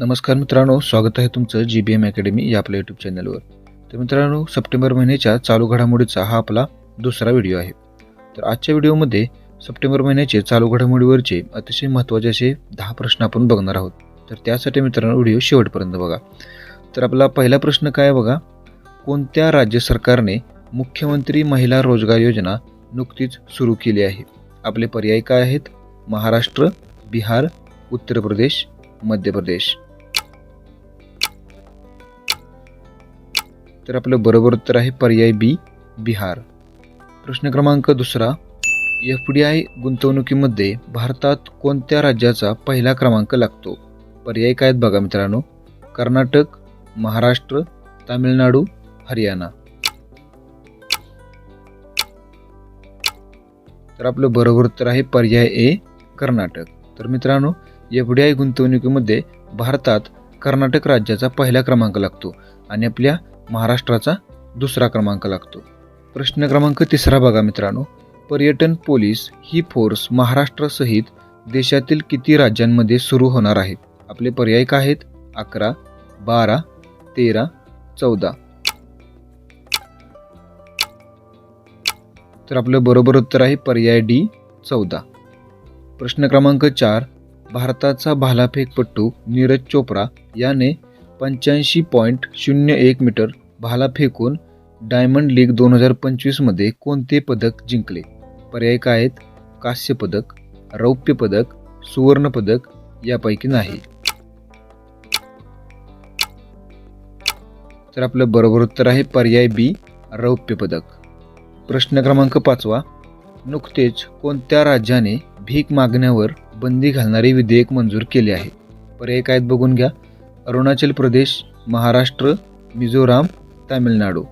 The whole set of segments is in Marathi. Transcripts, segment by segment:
नमस्कार मित्रांनो स्वागत आहे तुमचं जी बी एम अकॅडमी या आपल्या यूट्यूब चॅनलवर तर मित्रांनो सप्टेंबर महिन्याच्या चालू घडामोडीचा हा आपला दुसरा व्हिडिओ आहे. तर आजच्या व्हिडिओमध्ये सप्टेंबर महिन्याचे चालू घडामोडीवरचे अतिशय महत्त्वाचे असे दहा प्रश्न आपण बघणार आहोत. तर त्यासाठी मित्रांनो व्हिडिओ शेवटपर्यंत बघा. तर आपला पहिला प्रश्न काय आहे बघा? कोणत्या राज्य सरकारने मुख्यमंत्री महिला रोजगार योजना नुकतीच सुरू केली आहे? आपले पर्याय काय आहेत? महाराष्ट्र बिहार उत्तर प्रदेश मध्य प्रदेश. तर आपलं बरोबर उत्तर आहे पर्याय बी बिहार. प्रश्न क्रमांक दुसरा एफ डी आय गुंतवणुकीमध्ये भारतात कोणत्या राज्याचा पहिला क्रमांक लागतो? पर्याय काय आहेत बघा मित्रांनो? कर्नाटक महाराष्ट्र तामिळनाडू हरियाणा. तर आपलं बरोबर उत्तर आहे पर्याय ए कर्नाटक. तर मित्रांनो एफ डी आय गुंतवणुकीमध्ये भारतात कर्नाटक राज्याचा पहिला क्रमांक लागतो आणि आपल्या महाराष्ट्राचा दुसरा क्रमांक लागतो. प्रश्न क्रमांक तिसरा बघा मित्रांनो. पर्यटन पोलीस ही फोर्स महाराष्ट्रासहित देशातील किती राज्यांमध्ये सुरू होणार आहेत आपले पर्याय काय आहेत? अकरा बारा तेरा चौदा. तर आपलं बरोबर उत्तर आहे पर्याय डी चौदा. प्रश्न क्रमांक चार भारताचा भालाफेकपट्टू नीरज चोप्रा याने पंच्याऐंशी पॉईंट शून्य एक मीटर भाला फेकून डायमंड लीग दोन हजार पंचवीसमध्ये कोणते पदक जिंकले? पर्याय काय आहेत? कांस्य पदक रौप्य पदक सुवर्णपदक यापैकी नाही. तर आपलं बरोबर उत्तर आहे पर्याय बी रौप्य पदक. प्रश्न क्रमांक पाचवा. नुकतेच कोणत्या राज्याने भीक मागण्यावर बंदी घालणारे विधेयक मंजूर केले आहे? पर्याय काय आहेत बघून घ्या. अरुणाचल प्रदेश महाराष्ट्र मिझोराम तामिळनाडू.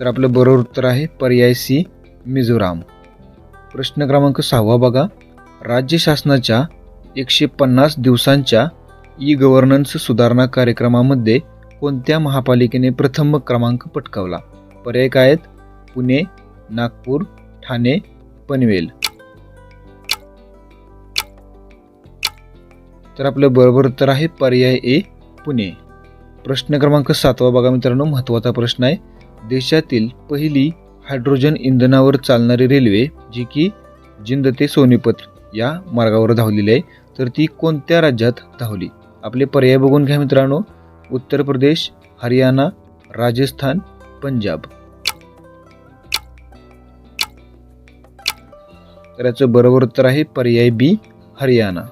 तर आपलं बरोबर उत्तर आहे पर्याय सी मिझोराम. प्रश्न क्रमांक सहावा बघा. राज्य शासनाच्या एकशे पन्नास दिवसांच्या ई गव्हर्नन्स सुधारणा कार्यक्रमामध्ये कोणत्या महापालिकेने प्रथम क्रमांक पटकावला? पर्याय काय आहेत? पुणे नागपूर ठाणे पनवेल. तर आपलं बरोबर उत्तर आहे पर्याय ए पुणे. प्रश्न क्रमांक सातवा बघा मित्रांनो महत्त्वाचा प्रश्न आहे. देशातील पहिली हायड्रोजन इंधनावर चालणारी रेल्वे जी की जिंद ते सोनीपत या मार्गावर धावलेली आहे तर ती कोणत्या राज्यात धावली? आपले पर्याय बघून घ्या मित्रांनो. उत्तर प्रदेश हरियाणा राजस्थान पंजाब. तर याचं बरोबर उत्तर आहे पर्याय बी हरियाणा.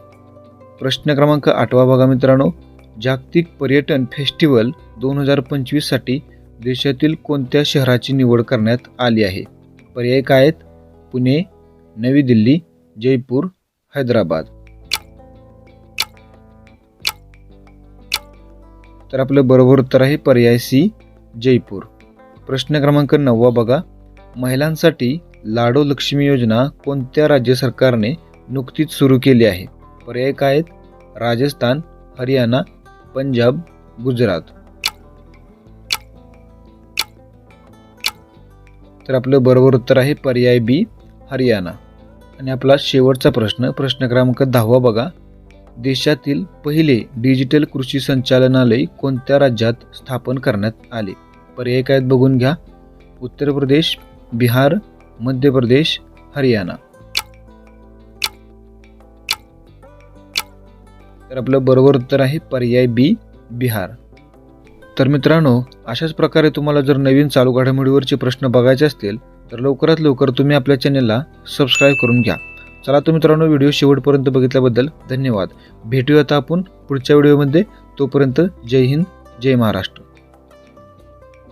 प्रश्न क्रमांक आठवा बघा मित्रांनो. जागतिक पर्यटन फेस्टिवल दोन हजार पंचवीससाठी देशातील कोणत्या शहराची निवड करण्यात आली आहे? पर्याय काय आहेत? पुणे नवी दिल्ली जयपूर हैदराबाद. तर आपलं बरोबर उत्तर आहे पर्याय सी जयपूर. प्रश्न क्रमांक नववा बघा. महिलांसाठी लाडो लक्ष्मी योजना कोणत्या राज्य सरकारने नुकतीच सुरू केली आहे? पर्याय काय आहेत राजस्थान हरियाणा पंजाब गुजरात. तर आपलं बरोबर उत्तर आहे पर्याय बी हरियाणा. आणि आपला शेवटचा प्रश्न प्रश्न क्रमांक दहावा बघा. देशातील पहिले डिजिटल कृषी संचालनालय कोणत्या राज्यात स्थापन करण्यात आले? पर्याय काय आहेत बघून घ्या. उत्तर प्रदेश बिहार मध्य प्रदेश हरियाणा. तर आपलं बरोबर उत्तर आहे पर्याय बी बिहार. तर मित्रांनो अशाच प्रकारे तुम्हाला जर नवीन चालू घडामोडीवरचे प्रश्न बघायचे असतील तर लवकरात लवकर तुम्ही आपल्या चॅनेलला सबस्क्राईब करून घ्या. चला तर मित्रांनो व्हिडिओ शेवटपर्यंत बघितल्याबद्दल धन्यवाद. भेटूया आता आपण पुढच्या व्हिडिओमध्ये. तोपर्यंत जय हिंद जय महाराष्ट्र.